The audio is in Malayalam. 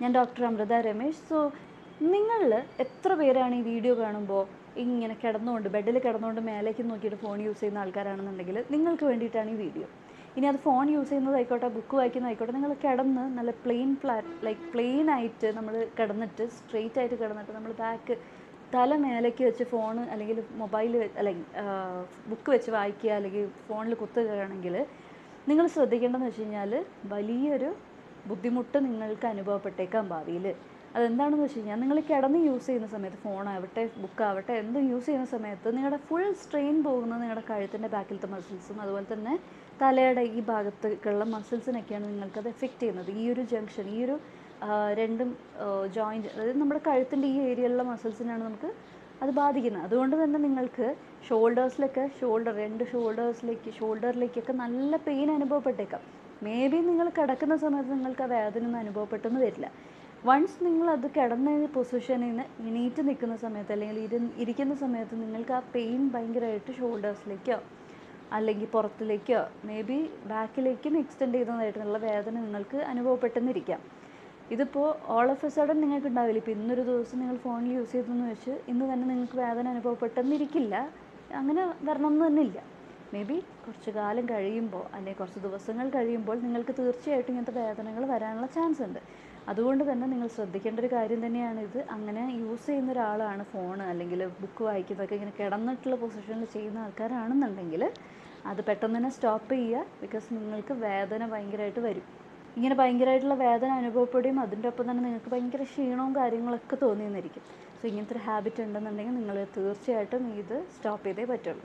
ഞാൻ ഡോക്ടർ അമൃത രമേശ്. സോ നിങ്ങളിൽ എത്ര പേരാണ് ഈ വീഡിയോ കാണുമ്പോൾ ഇങ്ങനെ കിടന്നുകൊണ്ട് ബെഡിൽ കിടന്നുകൊണ്ട് മേലേക്ക് നോക്കിയിട്ട് ഫോൺ യൂസ് ചെയ്യുന്ന ആൾക്കാരാണെന്നുണ്ടെങ്കിൽ നിങ്ങൾക്ക് വേണ്ടിയിട്ടാണ് ഈ വീഡിയോ ഇനി അത് ഫോൺ യൂസ് ചെയ്യുന്നതായിക്കോട്ടെ ബുക്ക് വായിക്കുന്നതായിക്കോട്ടെ നിങ്ങൾ കിടന്ന് നല്ല പ്ലെയിൻ ഫ്ലാറ്റ് ലൈക്ക് പ്ലെയിൻ ആയിട്ട് നമ്മൾ കിടന്നിട്ട് സ്ട്രെയിറ്റ് ആയിട്ട് കിടന്നിട്ട് നമ്മൾ ബാക്ക് തല മേലേക്ക് വെച്ച് ഫോൺ അല്ലെങ്കിൽ മൊബൈൽ അല്ലെങ്കിൽ ബുക്ക് വെച്ച് വായിക്കുക അല്ലെങ്കിൽ ഫോണിൽ കുത്തുകയാണെങ്കിൽ നിങ്ങൾ ശ്രദ്ധിക്കേണ്ടതെന്ന് വെച്ച് കഴിഞ്ഞാൽ വലിയൊരു ബുദ്ധിമുട്ട് നിങ്ങൾക്ക് അനുഭവപ്പെട്ടേക്കാം ഭാവിയിൽ. അതെന്താണെന്ന് വെച്ച് കഴിഞ്ഞാൽ നിങ്ങൾ കിടന്ന് യൂസ് ചെയ്യുന്ന സമയത്ത് ഫോണാവട്ടെ ബുക്കാവട്ടെ എന്ത് യൂസ് ചെയ്യുന്ന സമയത്ത് നിങ്ങളുടെ ഫുൾ സ്ട്രെയിൻ പോകുന്നത് നിങ്ങളുടെ കഴുത്തിന്റെ ബാക്കിലത്തെ മസിൽസും അതുപോലെ തന്നെ തലയുടെ ഈ ഭാഗത്തേക്കുള്ള മസിൽസിനൊക്കെയാണ് നിങ്ങൾക്കത് എഫക്റ്റ് ചെയ്യുന്നത്. ഈ ഒരു ജംഗ്ഷൻ ഈ ഒരു രണ്ടും ജോയിന്റ് അതായത് നമ്മുടെ കഴുത്തിന്റെ ഈ ഏരിയയിലുള്ള മസിൽസിനാണ് നമുക്ക് അത് ബാധിക്കുന്നത്. അതുകൊണ്ട് തന്നെ നിങ്ങൾക്ക് ഷോൾഡേഴ്സിലൊക്കെ ഷോൾഡർ രണ്ട് ഷോൾഡേഴ്സിലേക്ക് ഷോൾഡറിലേക്കൊക്കെ നല്ല പെയിൻ അനുഭവപ്പെട്ടേക്കാം. മേ ബി നിങ്ങൾ കിടക്കുന്ന സമയത്ത് നിങ്ങൾക്ക് ആ വേദന ഒന്നും അനുഭവപ്പെട്ടെന്ന് വരില്ല. വൺസ് നിങ്ങൾ അത് കിടന്ന പൊസിഷനിൽ നിന്ന് എണീറ്റ് നിൽക്കുന്ന സമയത്ത് അല്ലെങ്കിൽ ഇരു ഇരിക്കുന്ന സമയത്ത് നിങ്ങൾക്ക് ആ പെയിൻ ഭയങ്കരമായിട്ട് ഷോൾഡേഴ്സിലേക്കോ അല്ലെങ്കിൽ പുറത്തിലേക്കോ മേ ബി ബാക്കിലേക്കും എക്സ്റ്റെൻഡ് ചെയ്തതായിട്ടുള്ള വേദന നിങ്ങൾക്ക് അനുഭവപ്പെട്ടെന്നിരിക്കാം. ഇതിപ്പോൾ ഓൾ ഓഫ് എ സഡൻ നിങ്ങൾക്ക് ഉണ്ടാവില്ല. ഇപ്പോൾ ഇന്നൊരു ദിവസം നിങ്ങൾ ഫോണിൽ യൂസ് ചെയ്തെന്ന് വെച്ച് ഇന്ന് തന്നെ നിങ്ങൾക്ക് വേദന അനുഭവപ്പെട്ടെന്നിരിക്കില്ല. അങ്ങനെ വരണമെന്ന് തന്നെ ഇല്ല. മേ ബി കുറച്ച് കാലം കഴിയുമ്പോൾ അല്ലെങ്കിൽ കുറച്ച് ദിവസങ്ങൾ കഴിയുമ്പോൾ നിങ്ങൾക്ക് തീർച്ചയായിട്ടും ഇങ്ങനത്തെ വേദനകൾ വരാനുള്ള ചാൻസ് ഉണ്ട്. അതുകൊണ്ട് തന്നെ നിങ്ങൾ ശ്രദ്ധിക്കേണ്ട ഒരു കാര്യം തന്നെയാണ് ഇത്. അങ്ങനെ യൂസ് ചെയ്യുന്ന ഒരാളാണ് ഫോൺ അല്ലെങ്കിൽ ബുക്ക് വായിക്കുന്നതൊക്കെ ഇങ്ങനെ കിടന്നിട്ടുള്ള പൊസിഷനിൽ ചെയ്യുന്ന ആൾക്കാരാണെന്നുണ്ടെങ്കിൽ അത് പെട്ടെന്ന് തന്നെ സ്റ്റോപ്പ് ചെയ്യുക ബിക്കോസ് നിങ്ങൾക്ക് വേദന ഭയങ്കരമായിട്ട് വരും. ഇങ്ങനെ ഭയങ്കരമായിട്ടുള്ള വേദന അനുഭവപ്പെടുകയും അതിന്റെ ഒപ്പം തന്നെ നിങ്ങൾക്ക് ഭയങ്കര ക്ഷീണവും കാര്യങ്ങളൊക്കെ തോന്നിയെന്നിരിക്കും. സോ ഇങ്ങനത്തെ ഒരു ഹാബിറ്റ് ഉണ്ടെന്നുണ്ടെങ്കിൽ നിങ്ങൾ തീർച്ചയായിട്ടും ഇത് സ്റ്റോപ്പ് ചെയ്തേ പറ്റുള്ളൂ.